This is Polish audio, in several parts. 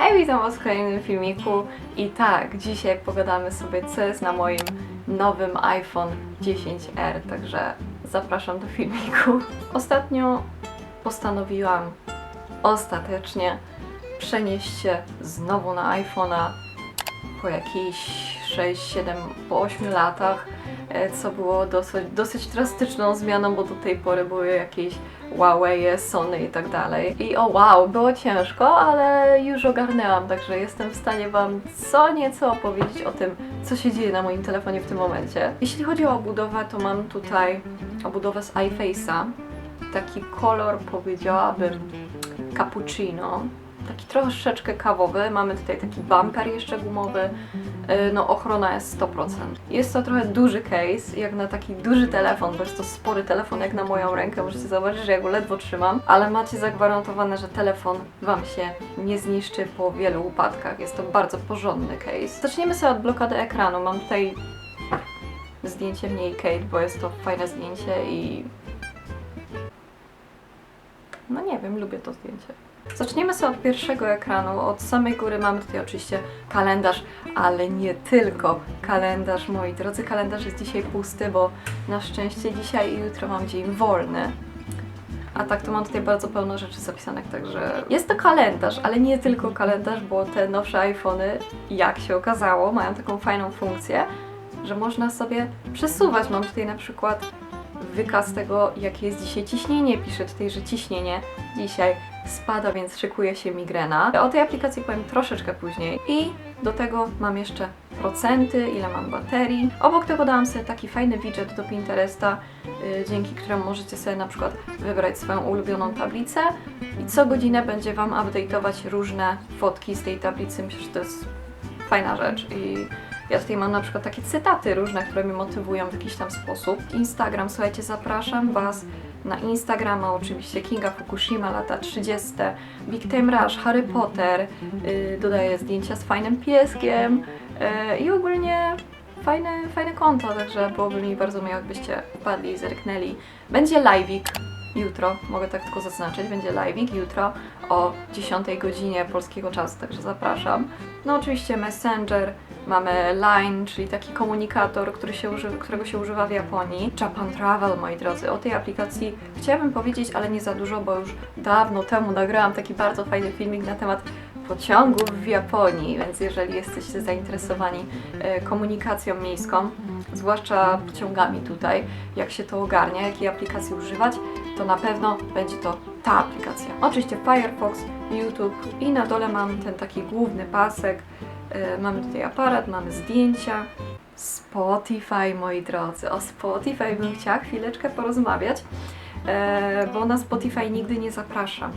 Hej, witam Was w kolejnym filmiku i tak, dzisiaj pogadamy sobie co jest na moim nowym iPhone 10R, także zapraszam do filmiku. Ostatnio postanowiłam ostatecznie przenieść się znowu na iPhone'a po jakichś 6, 7, po 8 latach, co było dosyć, dosyć drastyczną zmianą, bo do tej pory były jakieś Huawei, Sony i tak dalej. I o wow, było ciężko, ale już ogarnęłam, także jestem w stanie Wam co nieco opowiedzieć o tym, co się dzieje na moim telefonie w tym momencie. Jeśli chodzi o obudowę, to mam tutaj obudowę z iFace'a. Taki kolor powiedziałabym cappuccino. Taki troszeczkę kawowy. Mamy tutaj taki bumper jeszcze gumowy. Yy, No ochrona jest 100%. Jest to trochę duży case, jak na taki duży telefon, bo jest to spory telefon jak na moją rękę. Możecie zauważyć, że ja go ledwo trzymam, ale macie zagwarantowane, że telefon Wam się nie zniszczy po wielu upadkach. Jest to bardzo porządny case. Zaczniemy sobie od blokady ekranu. Mam tutaj zdjęcie mniej Kate, bo jest to fajne zdjęcie i no nie wiem, lubię to zdjęcie. Zaczniemy sobie od pierwszego ekranu. Od samej góry mamy tutaj oczywiście kalendarz, ale nie tylko kalendarz, moi drodzy. Kalendarz jest dzisiaj pusty, bo na szczęście dzisiaj i jutro mam dzień wolny. A tak to mam tutaj bardzo pełno rzeczy zapisanych, także jest to kalendarz, ale nie tylko kalendarz, bo te nowsze iPhony, jak się okazało, mają taką fajną funkcję, że można sobie przesuwać. Mam tutaj na przykład wykaz tego, jakie jest dzisiaj ciśnienie. Piszę tutaj, że ciśnienie dzisiaj spada, więc szykuje się migrena. O tej aplikacji powiem troszeczkę później. I do tego mam jeszcze procenty, ile mam baterii. Obok tego dałam sobie taki fajny widget do Pinteresta, yy, dzięki któremu możecie sobie na przykład wybrać swoją ulubioną tablicę i co godzinę będzie Wam update'ować różne fotki z tej tablicy. Myślę, że to jest fajna rzecz i ja tutaj mam na przykład takie cytaty różne, które mnie motywują w jakiś tam sposób. Instagram, słuchajcie, zapraszam Was na Instagrama oczywiście Kinga Fukushima, lata 30, Big Time Rush, Harry Potter, yy, dodaję zdjęcia z fajnym pieskiem yy, i ogólnie fajne, fajne konto, także byłoby mi bardzo miło, jakbyście wpadli i zerknęli. Będzie live'ik jutro, mogę tak tylko zaznaczyć, będzie live'ik jutro o 10 godzinie polskiego czasu, także zapraszam. No oczywiście Messenger, mamy Line, czyli taki komunikator, który się uży- którego się używa w Japonii. Japan Travel, moi drodzy. O tej aplikacji chciałabym powiedzieć, ale nie za dużo, bo już dawno temu nagrałam taki bardzo fajny filmik na temat pociągów w Japonii, więc jeżeli jesteście zainteresowani e, komunikacją miejską, zwłaszcza pociągami tutaj, jak się to ogarnia, jakiej aplikacji używać, to na pewno będzie to ta aplikacja. Oczywiście Firefox, YouTube i na dole mam ten taki główny pasek. E, Mamy tutaj aparat, mamy zdjęcia. Spotify, moi drodzy. O Spotify bym chciała chwileczkę porozmawiać, e, bo na Spotify nigdy nie zapraszam.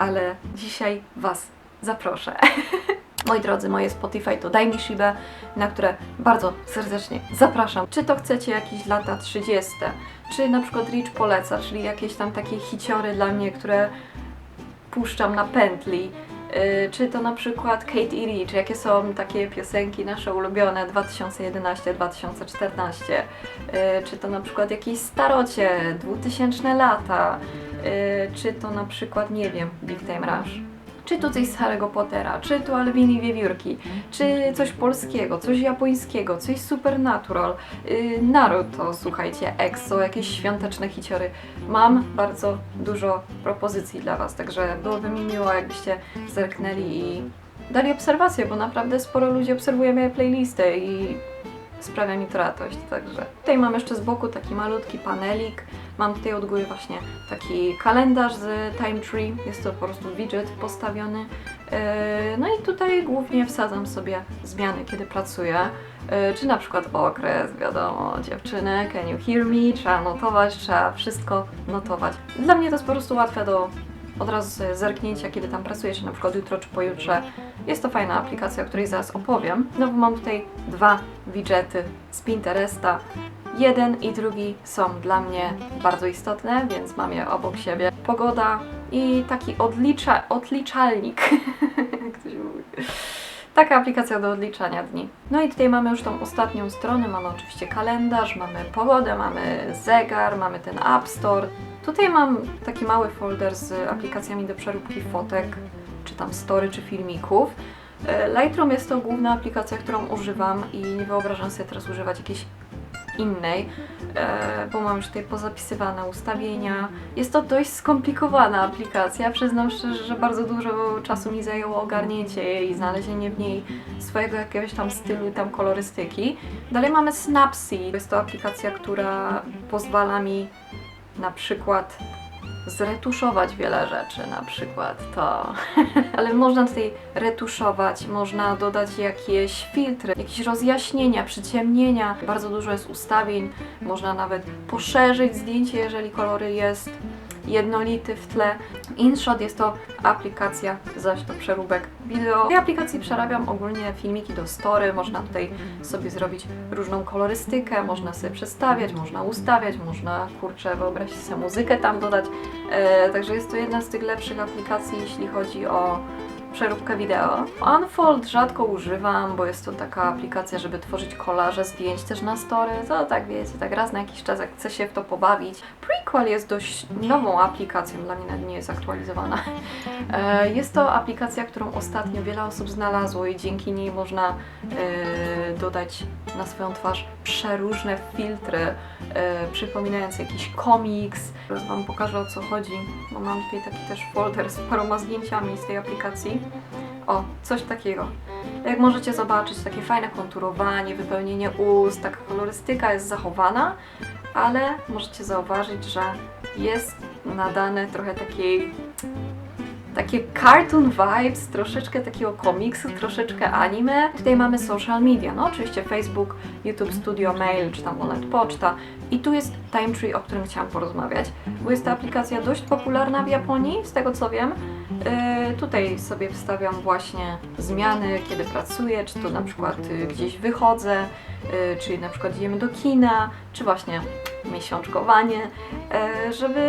Ale dzisiaj Was zaproszę. Moi drodzy, moje Spotify to Daj mi Shibę, na które bardzo serdecznie zapraszam. Czy to chcecie jakieś lata 30, czy na przykład Rich poleca, czyli jakieś tam takie hiciory dla mnie, które puszczam na pętli. Yy, Czy to na przykład Kate i Rich, jakie są takie piosenki nasze ulubione 2011-2014? Yy, Czy to na przykład jakieś starocie, 2000 lata? Yy, Czy to na przykład, nie wiem, Big Time Rush? Czy to coś z Harry'ego Pottera, czy to Alwin i Wiewiórki, czy coś polskiego, coś japońskiego, coś supernatural, yy, Naruto, słuchajcie, EXO, jakieś świąteczne hiciory. Mam bardzo dużo propozycji dla Was, także byłoby mi miło, jakbyście zerknęli i dali obserwację, bo naprawdę sporo ludzi obserwuje moje playlisty i sprawia mi to radość, także tutaj mam jeszcze z boku taki malutki panelik, mam tutaj od góry właśnie taki kalendarz z Time Tree, jest to po prostu widget postawiony, Yy, no i tutaj głównie wsadzam sobie zmiany, kiedy pracuję, Yy, czy na przykład okres, wiadomo, dziewczyny, can you hear me, trzeba notować, trzeba wszystko notować. Dla mnie to jest po prostu łatwe do od razu zerknięcia, kiedy tam pracuję, czy na przykład jutro, czy pojutrze. Jest to fajna aplikacja, o której zaraz opowiem. No bo mam tutaj dwa widgety z Pinteresta. Jeden i drugi są dla mnie bardzo istotne, więc mam je obok siebie. Pogoda i taki odlicza, odliczalnik, ktoś mówi. Taka aplikacja do odliczania dni. No i tutaj mamy już tą ostatnią stronę. Mamy oczywiście kalendarz, mamy pogodę, mamy zegar, mamy ten App Store. Tutaj mam taki mały folder z aplikacjami do przeróbki fotek. czy tam story, czy filmików. E, Lightroom jest to główna aplikacja, którą używam i nie wyobrażam sobie teraz używać jakiejś innej, e, bo mam już tutaj pozapisywane ustawienia. Jest to dość skomplikowana aplikacja. Przyznam szczerze, że bardzo dużo czasu mi zajęło ogarnięcie jej i znalezienie w niej swojego jakiegoś tam stylu i tam kolorystyki. Dalej mamy Snapseed. Jest to aplikacja, która pozwala mi na przykład zretuszować wiele rzeczy, na przykład to. Ale można tutaj retuszować, można dodać jakieś filtry, jakieś rozjaśnienia, przyciemnienia. Bardzo dużo jest ustawień, można nawet poszerzyć zdjęcie, jeżeli kolory jest jednolity w tle. InShot jest to aplikacja zaś do przeróbek wideo. W tej aplikacji przerabiam ogólnie filmiki do story, można tutaj sobie zrobić różną kolorystykę, można sobie przestawiać, można ustawiać, można, kurczę, wyobraźcie sobie muzykę tam dodać. E, także jest to jedna z tych lepszych aplikacji, jeśli chodzi o przeróbkę wideo. Unfold rzadko używam, bo jest to taka aplikacja, żeby tworzyć kolaże zdjęć też na story. To tak wiecie, tak raz na jakiś czas, jak chce się w to pobawić. Prequel jest dość nową aplikacją, dla mnie nawet nie jest aktualizowana. E, Jest to aplikacja, którą ostatnio wiele osób znalazło i dzięki niej można e, dodać na swoją twarz przeróżne filtry, e, przypominające jakiś komiks. Teraz Wam pokażę o co chodzi, bo mam tutaj taki też folder z paroma zdjęciami z tej aplikacji. O, coś takiego. Jak możecie zobaczyć, takie fajne konturowanie, wypełnienie ust, taka kolorystyka jest zachowana, ale możecie zauważyć, że jest nadane trochę takiej takie cartoon vibes, troszeczkę takiego komiksu, troszeczkę anime. Tutaj mamy social media, no oczywiście Facebook, YouTube Studio Mail, czy tam Onet Poczta. I tu jest Time Tree, o którym chciałam porozmawiać, bo jest to aplikacja dość popularna w Japonii, z tego co wiem. Yy, tutaj sobie wstawiam właśnie zmiany, kiedy pracuję, czy to na przykład yy, gdzieś wychodzę, yy, czyli na przykład idziemy do kina, czy właśnie miesiączkowanie, yy, żeby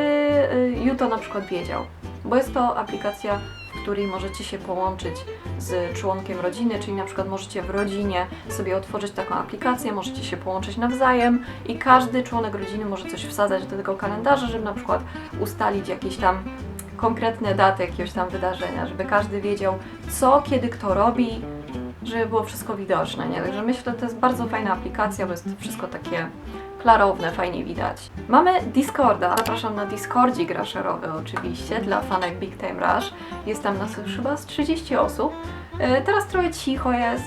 yy, Juto na przykład wiedział bo jest to aplikacja, w której możecie się połączyć z członkiem rodziny, czyli na przykład możecie w rodzinie sobie otworzyć taką aplikację, możecie się połączyć nawzajem i każdy członek rodziny może coś wsadzać do tego kalendarza, żeby na przykład ustalić jakieś tam konkretne daty jakiegoś tam wydarzenia, żeby każdy wiedział co, kiedy kto robi, żeby było wszystko widoczne, nie? Także myślę, że to jest bardzo fajna aplikacja, bo jest wszystko takie klarowne, fajnie widać. Mamy Discorda, zapraszam na Discordzik rasherowy oczywiście, dla fanek Big Time Rush. Jest tam nas już chyba z 30 osób. E, Teraz trochę cicho jest,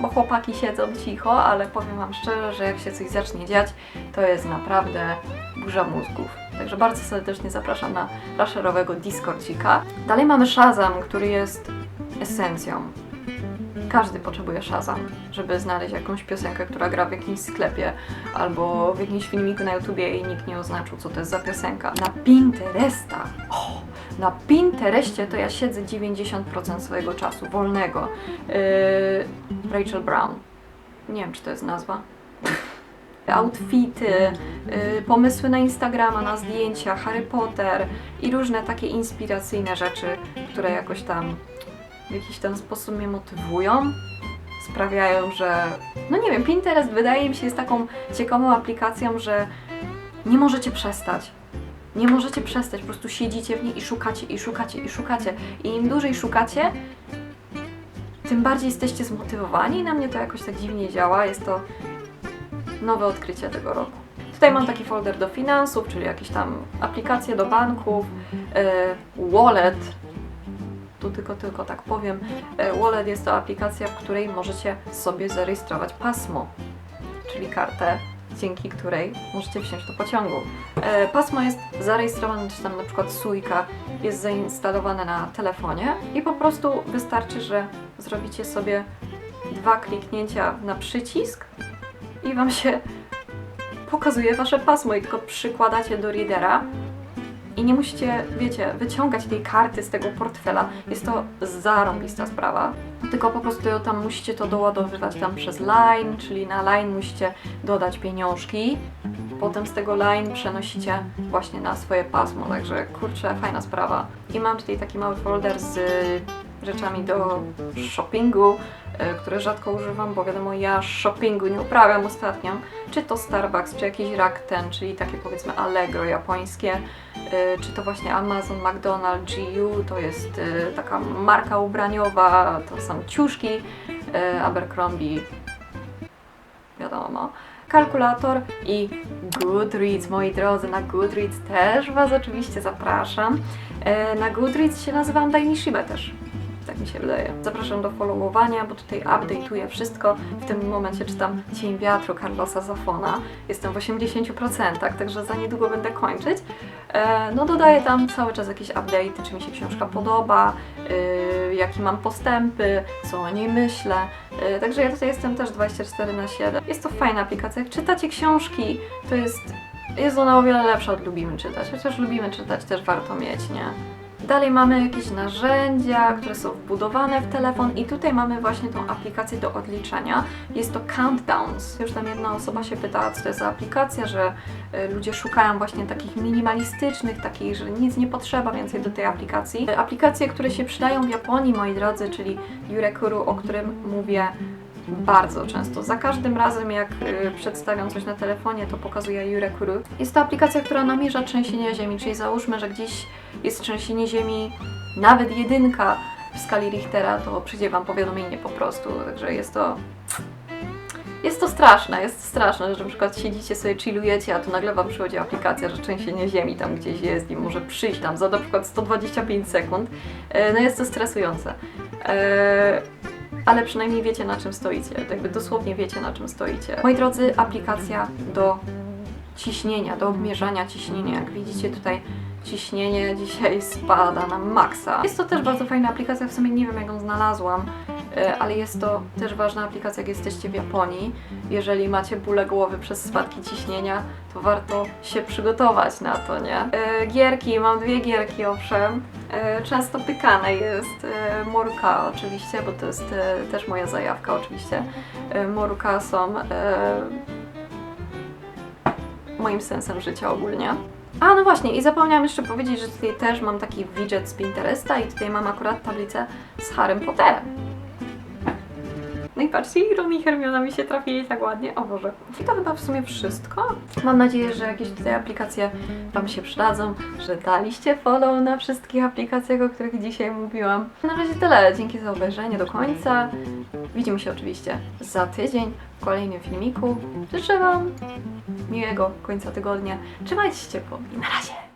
bo chłopaki siedzą cicho, ale powiem Wam szczerze, że jak się coś zacznie dziać, to jest naprawdę burza mózgów. Także bardzo serdecznie zapraszam na rasherowego Discordzika. Dalej mamy Shazam, który jest esencją każdy potrzebuje Shazam, żeby znaleźć jakąś piosenkę, która gra w jakimś sklepie albo w jakimś filmiku na YouTubie i nikt nie oznaczył, co to jest za piosenka. Na Pinteresta, na Pinterestie to ja siedzę 90% swojego czasu wolnego. Yy, Rachel Brown. Nie wiem, czy to jest nazwa. Outfity, yy, pomysły na Instagrama, na zdjęcia, Harry Potter i różne takie inspiracyjne rzeczy, które jakoś tam w jakiś tam sposób mnie motywują, sprawiają, że no nie wiem, Pinterest wydaje mi się jest taką ciekawą aplikacją, że nie możecie przestać. Nie możecie przestać, po prostu siedzicie w niej i szukacie, i szukacie, i szukacie. I im dłużej szukacie, tym bardziej jesteście zmotywowani. Na mnie to jakoś tak dziwnie działa. Jest to nowe odkrycie tego roku. Tutaj mam taki folder do finansów, czyli jakieś tam aplikacje do banków, yy, wallet, tu tylko, tylko tak powiem. E, Wallet jest to aplikacja, w której możecie sobie zarejestrować pasmo, czyli kartę, dzięki której możecie wsiąść do pociągu. E, Pasmo jest zarejestrowane, czy tam na przykład Sujka jest zainstalowane na telefonie i po prostu wystarczy, że zrobicie sobie dwa kliknięcia na przycisk i Wam się pokazuje Wasze pasmo i tylko przykładacie do readera i nie musicie, wiecie, wyciągać tej karty z tego portfela. Jest to zarąbista sprawa. Tylko po prostu tam musicie to doładowywać tam przez line, czyli na line musicie dodać pieniążki. Potem z tego line przenosicie właśnie na swoje pasmo, także kurczę, fajna sprawa. I mam tutaj taki mały folder z rzeczami do shoppingu, które rzadko używam, bo wiadomo, ja shoppingu nie uprawiam ostatnio. Czy to Starbucks, czy jakiś Rakuten, czyli takie powiedzmy Allegro japońskie, e, czy to właśnie Amazon, McDonald's, GU, to jest e, taka marka ubraniowa, to są ciuszki, e, Abercrombie, wiadomo, kalkulator i Goodreads, moi drodzy, na Goodreads też Was oczywiście zapraszam. E, Na Goodreads się nazywam Daj mi Shibę też. Tak mi się wydaje. Zapraszam do followowania, bo tutaj update'uję wszystko. W tym momencie czytam Cień wiatru Carlosa Zafona. Jestem w 80%, także za niedługo będę kończyć. E, No dodaję tam cały czas jakieś update'y, czy mi się książka podoba, yy, jakie mam postępy, co o niej myślę. Yy, Także ja tutaj jestem też 24 na 7. Jest to fajna aplikacja. Jak czytacie książki, to jest, jest ona o wiele lepsza od lubimy czytać. Chociaż lubimy czytać, też warto mieć, nie? Dalej mamy jakieś narzędzia, które są wbudowane w telefon i tutaj mamy właśnie tą aplikację do odliczania. Jest to Countdowns. Już tam jedna osoba się pytała, co to jest za aplikacja, że y, ludzie szukają właśnie takich minimalistycznych, takich, że nic nie potrzeba więcej do tej aplikacji. Y, Aplikacje, które się przydają w Japonii, moi drodzy, czyli Yurekuru, o którym mówię bardzo często. Za każdym razem, jak y, przedstawiam coś na telefonie, to pokazuję Yurekuru. Jest to aplikacja, która namierza trzęsienia ziemi, czyli załóżmy, że gdzieś jest trzęsienie ziemi, nawet jedynka w skali Richtera, to przyjdzie Wam powiadomienie po prostu, także jest to... Jest to straszne, jest straszne, że na przykład siedzicie sobie, chillujecie, a tu nagle Wam przychodzi aplikacja, że trzęsienie ziemi tam gdzieś jest i może przyjść tam za na przykład 125 sekund. E, No jest to stresujące. E, ale przynajmniej wiecie na czym stoicie, jakby dosłownie wiecie na czym stoicie. Moi drodzy, aplikacja do ciśnienia, do obmierzania ciśnienia. Jak widzicie tutaj ciśnienie dzisiaj spada na maksa. Jest to też bardzo fajna aplikacja, w sumie nie wiem jak ją znalazłam, ale jest to też ważna aplikacja jak jesteście w Japonii. Jeżeli macie bóle głowy przez spadki ciśnienia, to warto się przygotować na to, nie? E, Gierki, mam dwie gierki owszem. E, Często pykane jest e, Moruka oczywiście, bo to jest e, też moja zajawka oczywiście. E, Moruka są e, moim sensem życia ogólnie. A no właśnie, i zapomniałam jeszcze powiedzieć, że tutaj też mam taki widget z Pinteresta i tutaj mam akurat tablicę z Harrym Potterem. Patrzcie, i Ron i Hermiona mi się trafili tak ładnie. O Boże. I to chyba w sumie wszystko. Mam nadzieję, że jakieś tutaj aplikacje Wam się przydadzą, że daliście follow na wszystkich aplikacjach, o których dzisiaj mówiłam. Na razie tyle. Dzięki za obejrzenie do końca. Widzimy się oczywiście za tydzień w kolejnym filmiku. Życzę Wam miłego końca tygodnia. Trzymajcie się ciepło i na razie!